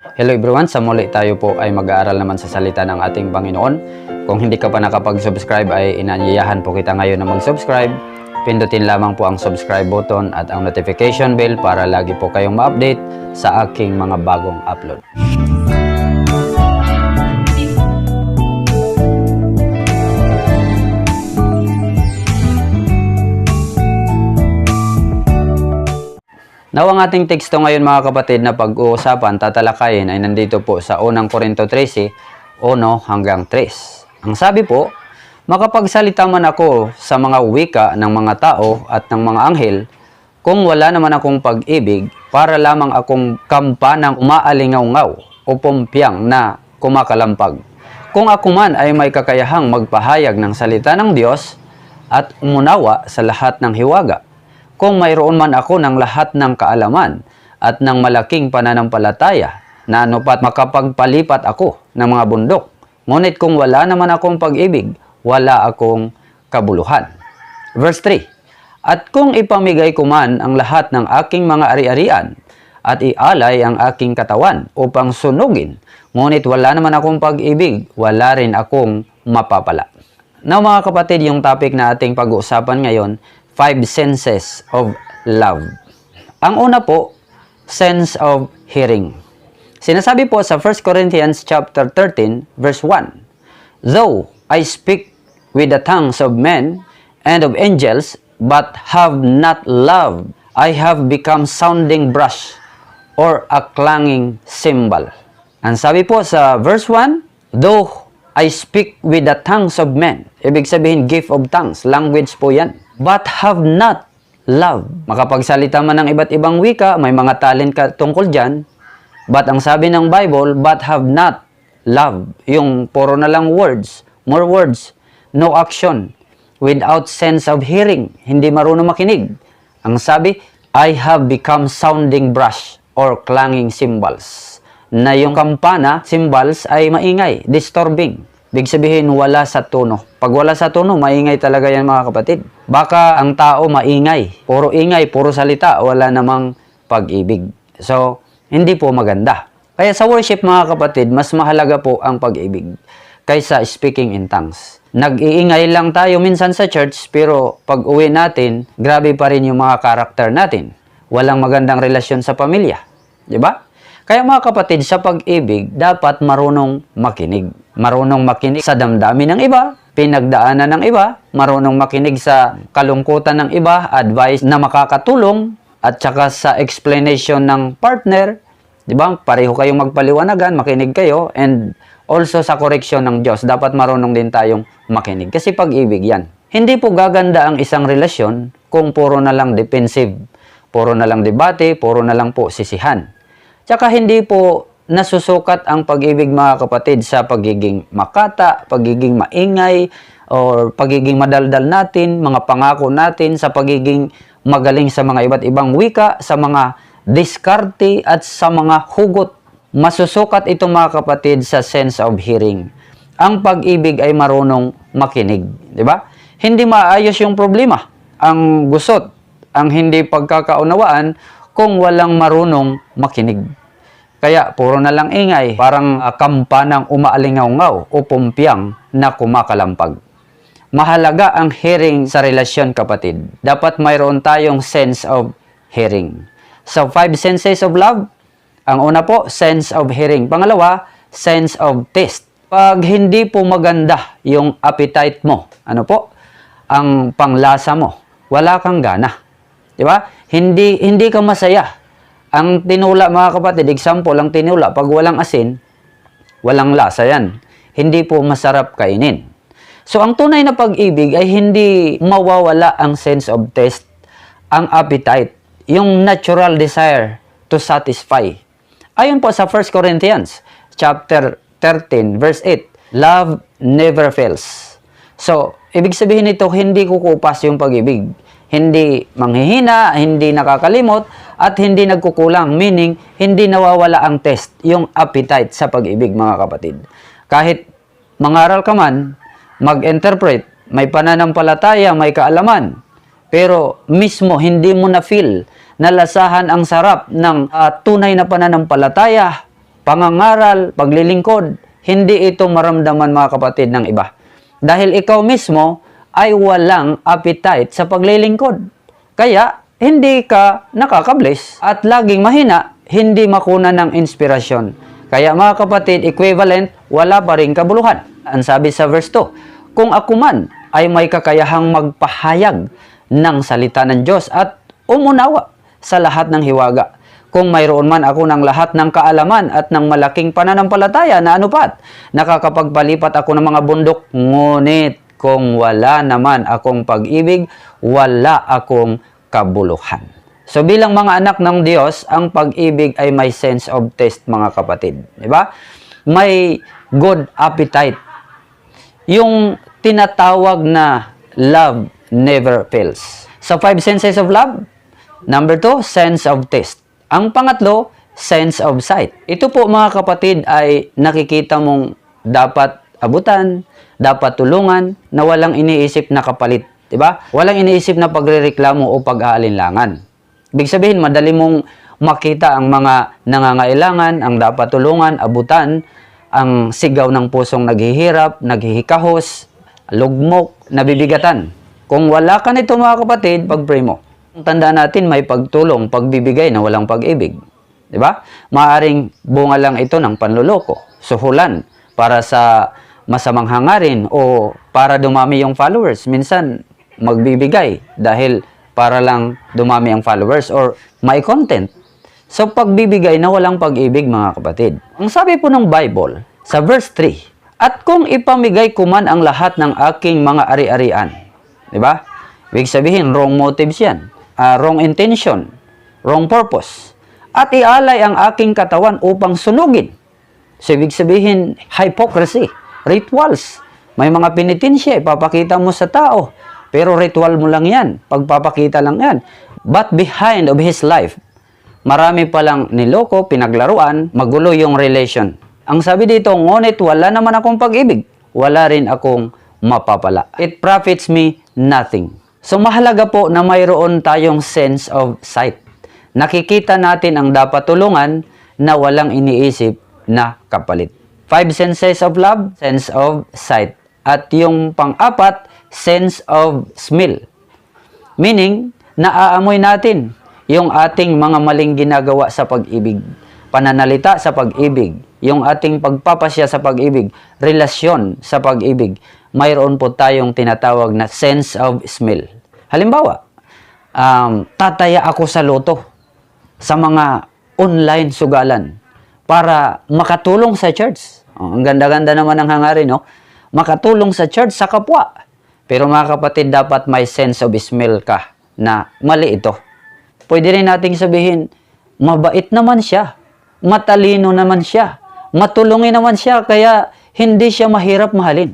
Hello everyone, sa muli tayo po ay mag-aaral naman sa salita ng ating Panginoon. Kung hindi ka pa nakapag-subscribe ay inanyayahan po kita ngayon na mag-subscribe. Pindutin lamang po ang subscribe button at ang notification bell para lagi po kayong ma-update sa aking mga bagong upload. Now ang ating teksto ngayon mga kapatid na pag-uusapan, tatalakayin ay nandito po sa unang Korinto 13, 1 hanggang 3. Ang sabi po, makapagsalita man ako sa mga wika ng mga tao at ng mga anghel, kung wala naman akong pag-ibig, para lamang akong kampa ng umaalingaw-ngaw o pumpyang na kumakalampag. Kung ako man ay may kakayahang magpahayag ng salita ng Diyos at umunawa sa lahat ng hiwaga, kung mayroon man ako ng lahat ng kaalaman at ng malaking pananampalataya na anupat makapagpalipat ako ng mga bundok. Ngunit kung wala naman akong pag-ibig, wala akong kabuluhan. Verse 3, At kung ipamigay ko man ang lahat ng aking mga ari-arian at ialay ang aking katawan upang sunugin, ngunit wala naman akong pag-ibig, wala rin akong mapapala. Now mga kapatid, yung topic na ating pag-uusapan ngayon, five senses of love. Ang una po, sense of hearing. Sinasabi po sa 1 Corinthians chapter 13 verse 1, Though I speak with the tongues of men and of angels, but have not love, I have become sounding brass or a clanging cymbal. Ang sabi po sa verse 1, Though I speak with the tongues of men. Ibig sabihin, gift of tongues. Language po yan. But have not love. Makapagsalita man ng iba't ibang wika, may mga talent ka tungkol dyan. But ang sabi ng Bible, but have not love. Yung puro na lang words. More words. No action. Without sense of hearing. Hindi marunong makinig. Ang sabi, I have become sounding brass or clanging cymbals na yung kampana, cymbals, ay maingay, disturbing. Big sabihin, wala sa tono. Pag wala sa tono, maingay talaga yan mga kapatid. Baka ang tao maingay. Puro ingay, puro salita, wala namang pag-ibig. So, hindi po maganda. Kaya sa worship mga kapatid, mas mahalaga po ang pag-ibig kaysa speaking in tongues. Nag-iingay lang tayo minsan sa church, pero pag uwi natin, grabe pa rin yung mga karakter natin. Walang magandang relasyon sa pamilya. Di ba? Kaya mga kapatid, sa pag-ibig, dapat marunong makinig. Marunong makinig sa damdamin ng iba, pinagdaanan ng iba, marunong makinig sa kalungkutan ng iba, advice na makakatulong, at saka sa explanation ng partner, di ba? Pareho kayong magpaliwanagan, makinig kayo, and also sa correction ng Diyos, dapat marunong din tayong makinig. Kasi pag-ibig yan. Hindi po gaganda ang isang relasyon kung puro na lang defensive, puro na lang debate, puro na lang po sisihan. Tsaka hindi po nasusukat ang pag-ibig mga kapatid sa pagiging makata, pagiging maingay, or pagiging madaldal natin, mga pangako natin, sa pagiging magaling sa mga iba't ibang wika, sa mga diskarte at sa mga hugot. Masusukat ito mga kapatid sa sense of hearing. Ang pag-ibig ay marunong makinig, di ba? Hindi maayos yung problema. Ang gusot, ang hindi pagkakaunawaan kung walang marunong makinig. Kaya puro na lang ingay, parang uh, kampanang umaalingaw-ngaw o pumpyang na kumakalampag. Mahalaga ang hearing sa relasyon kapatid. Dapat mayroon tayong sense of hearing. So, five senses of love. Ang una po, sense of hearing. Pangalawa, sense of taste. Pag hindi po maganda yung appetite mo, ano po, ang panglasa mo, wala kang gana. Di ba? Hindi, hindi ka masaya ang tinula mga kapatid, example, ang tinula, pag walang asin, walang lasa yan. Hindi po masarap kainin. So, ang tunay na pag-ibig ay hindi mawawala ang sense of taste, ang appetite, yung natural desire to satisfy. Ayon po sa 1 Corinthians chapter 13 verse 8, love never fails. So, ibig sabihin nito, hindi kukupas yung pag-ibig hindi manghihina, hindi nakakalimot, at hindi nagkukulang. Meaning, hindi nawawala ang test, yung appetite sa pag-ibig, mga kapatid. Kahit mangaral ka man, mag-interpret, may pananampalataya, may kaalaman, pero mismo hindi mo na feel nalasahan ang sarap ng uh, tunay na pananampalataya, pangangaral, paglilingkod, hindi ito maramdaman mga kapatid ng iba. Dahil ikaw mismo ay walang appetite sa paglilingkod. Kaya, hindi ka nakakabless at laging mahina, hindi makuna ng inspirasyon. Kaya mga kapatid, equivalent, wala pa rin kabuluhan. Ang sabi sa verse 2, Kung ako man ay may kakayahang magpahayag ng salita ng Diyos at umunawa sa lahat ng hiwaga. Kung mayroon man ako ng lahat ng kaalaman at ng malaking pananampalataya na anupat, nakakapagpalipat ako ng mga bundok, ngunit kung wala naman akong pag-ibig, wala akong kabuluhan. So bilang mga anak ng Diyos, ang pag-ibig ay may sense of taste mga kapatid. Di ba? May good appetite. Yung tinatawag na love never fails. So five senses of love. Number two, sense of taste. Ang pangatlo, sense of sight. Ito po mga kapatid ay nakikita mong dapat abutan, dapat tulungan, na walang iniisip na kapalit. 'di ba? Walang iniisip na pagrereklamo o pag-aalinlangan. Ibig sabihin, madali mong makita ang mga nangangailangan, ang dapat tulungan, abutan, ang sigaw ng pusong naghihirap, naghihikahos, lugmok, nabibigatan. Kung wala ka nito mga kapatid, pag-pray mo. Tandaan natin may pagtulong, pagbibigay na walang pag-ibig. Di ba? Maaring bunga lang ito ng panluloko, suhulan, para sa masamang hangarin o para dumami yung followers. Minsan, magbibigay dahil para lang dumami ang followers or may content. So, pagbibigay na walang pag-ibig, mga kapatid. Ang sabi po ng Bible, sa verse 3, At kung ipamigay ko man ang lahat ng aking mga ari-arian, di ba? Ibig sabihin, wrong motives yan. Ah, wrong intention. Wrong purpose. At ialay ang aking katawan upang sunugin. So, ibig sabihin, hypocrisy. Rituals. May mga penitensya, ipapakita mo sa tao. Pero ritual mo lang yan. Pagpapakita lang yan. But behind of his life, marami palang niloko, pinaglaruan, magulo yung relation. Ang sabi dito, ngunit wala naman akong pag-ibig. Wala rin akong mapapala. It profits me nothing. So mahalaga po na mayroon tayong sense of sight. Nakikita natin ang dapat tulungan na walang iniisip na kapalit. Five senses of love, sense of sight. At yung pang-apat, sense of smell. Meaning, naaamoy natin yung ating mga maling ginagawa sa pag-ibig. Pananalita sa pag-ibig. Yung ating pagpapasya sa pag-ibig. Relasyon sa pag-ibig. Mayroon po tayong tinatawag na sense of smell. Halimbawa, um, tataya ako sa loto sa mga online sugalan para makatulong sa church. Oh, ang ganda-ganda naman ng hangarin, no? Makatulong sa church sa kapwa. Pero mga kapatid, dapat may sense of smell ka na mali ito. Pwede rin nating sabihin, mabait naman siya, matalino naman siya, matulungin naman siya, kaya hindi siya mahirap mahalin.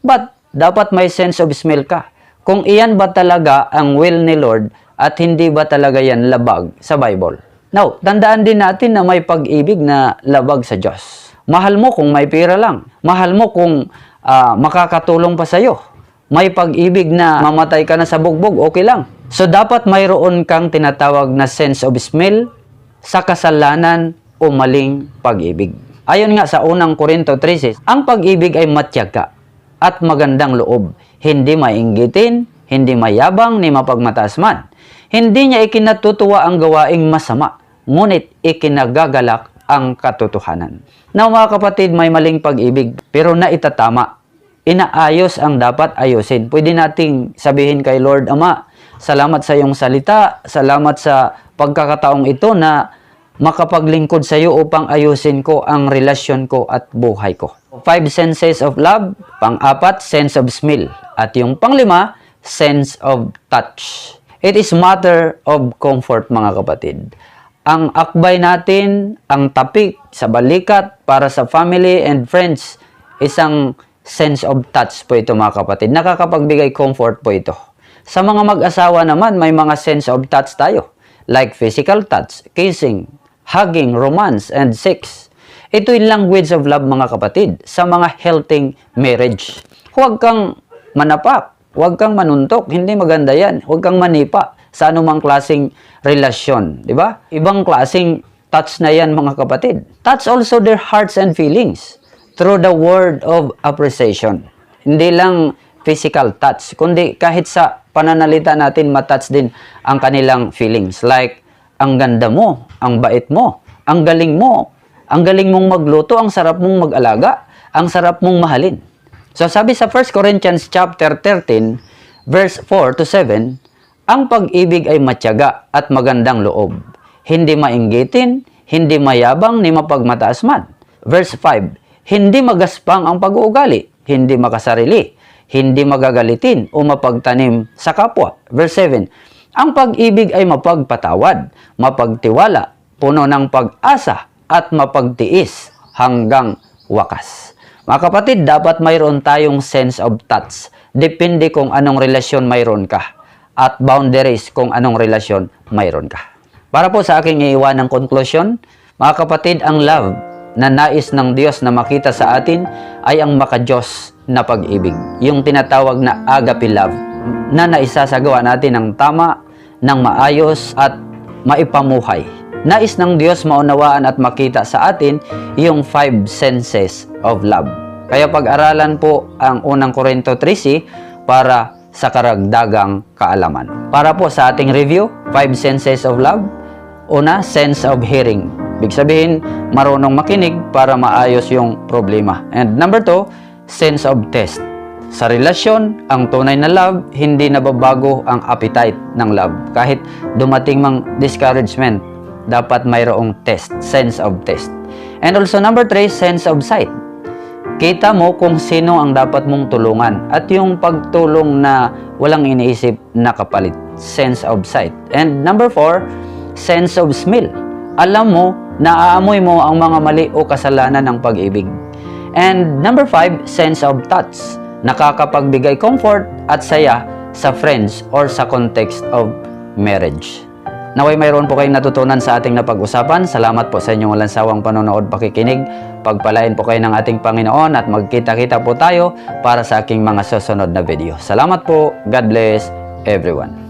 But, dapat may sense of smell ka. Kung iyan ba talaga ang will ni Lord at hindi ba talaga yan labag sa Bible. Now, tandaan din natin na may pag-ibig na labag sa Diyos. Mahal mo kung may pera lang. Mahal mo kung ah, makakatulong pa sa'yo. May pag-ibig na mamatay ka na sa bugbog, okay lang. So, dapat mayroon kang tinatawag na sense of smell sa kasalanan o maling pag-ibig. Ayon nga sa unang Korinto 13, ang pag-ibig ay matyaga at magandang loob. Hindi mainggitin, hindi mayabang, ni mapagmataas man. Hindi niya ikinatutuwa ang gawaing masama, ngunit ikinagagalak ang katotohanan. Now mga kapatid, may maling pag-ibig, pero naitatama. Inaayos ang dapat ayusin. Pwede nating sabihin kay Lord Ama, salamat sa iyong salita, salamat sa pagkakataong ito na makapaglingkod sa iyo upang ayusin ko ang relasyon ko at buhay ko. Five senses of love, pang-apat, sense of smell. At yung panglima, sense of touch. It is matter of comfort mga kapatid. Ang akbay natin, ang tapik sa balikat para sa family and friends, isang sense of touch po ito mga kapatid. Nakakapagbigay comfort po ito. Sa mga mag-asawa naman, may mga sense of touch tayo. Like physical touch, kissing, hugging, romance, and sex. Ito yung language of love mga kapatid sa mga healthy marriage. Huwag kang manapak, huwag kang manuntok, hindi maganda yan. Huwag kang manipa sa anumang klaseng relasyon, di ba? Ibang klaseng touch na yan mga kapatid. Touch also their hearts and feelings through the word of appreciation. Hindi lang physical touch, kundi kahit sa pananalita natin matouch din ang kanilang feelings. Like, ang ganda mo, ang bait mo, ang galing mo, ang galing mong magluto, ang sarap mong mag-alaga, ang sarap mong mahalin. So sabi sa 1 Corinthians chapter 13, verse 4 to 7, ang pag-ibig ay matyaga at magandang loob. Hindi mainggitin, hindi mayabang ni mapagmataas man. Verse 5, hindi magaspang ang pag-uugali, hindi makasarili, hindi magagalitin o mapagtanim sa kapwa. Verse 7, ang pag-ibig ay mapagpatawad, mapagtiwala, puno ng pag-asa at mapagtiis hanggang wakas. Mga kapatid, dapat mayroon tayong sense of touch. Depende kung anong relasyon mayroon ka. At boundaries kung anong relasyon mayroon ka. Para po sa aking iiwan ng conclusion, mga kapatid, ang love na nais ng Diyos na makita sa atin ay ang makajos na pag-ibig. Yung tinatawag na agape love na naisasagawa natin ng tama, ng maayos at maipamuhay. Nais ng Diyos maunawaan at makita sa atin yung five senses of love. Kaya pag-aralan po ang unang Korinto 13 para sa karagdagang kaalaman. Para po sa ating review, five senses of love. Una, sense of hearing. Big sabihin, marunong makinig para maayos yung problema. And number two, sense of taste. Sa relasyon, ang tunay na love, hindi nababago ang appetite ng love. Kahit dumating mang discouragement, dapat mayroong test, sense of test. And also number three, sense of sight. Kita mo kung sino ang dapat mong tulungan at yung pagtulong na walang iniisip na kapalit, sense of sight. And number four, sense of smell. Alam mo, naaamoy mo ang mga mali o kasalanan ng pag-ibig. And number five, sense of touch. Nakakapagbigay comfort at saya sa friends or sa context of marriage. Naway mayroon po kayong natutunan sa ating napag-usapan. Salamat po sa inyong walang sawang panonood pakikinig. Pagpalain po kayo ng ating Panginoon at magkita-kita po tayo para sa aking mga susunod na video. Salamat po. God bless everyone.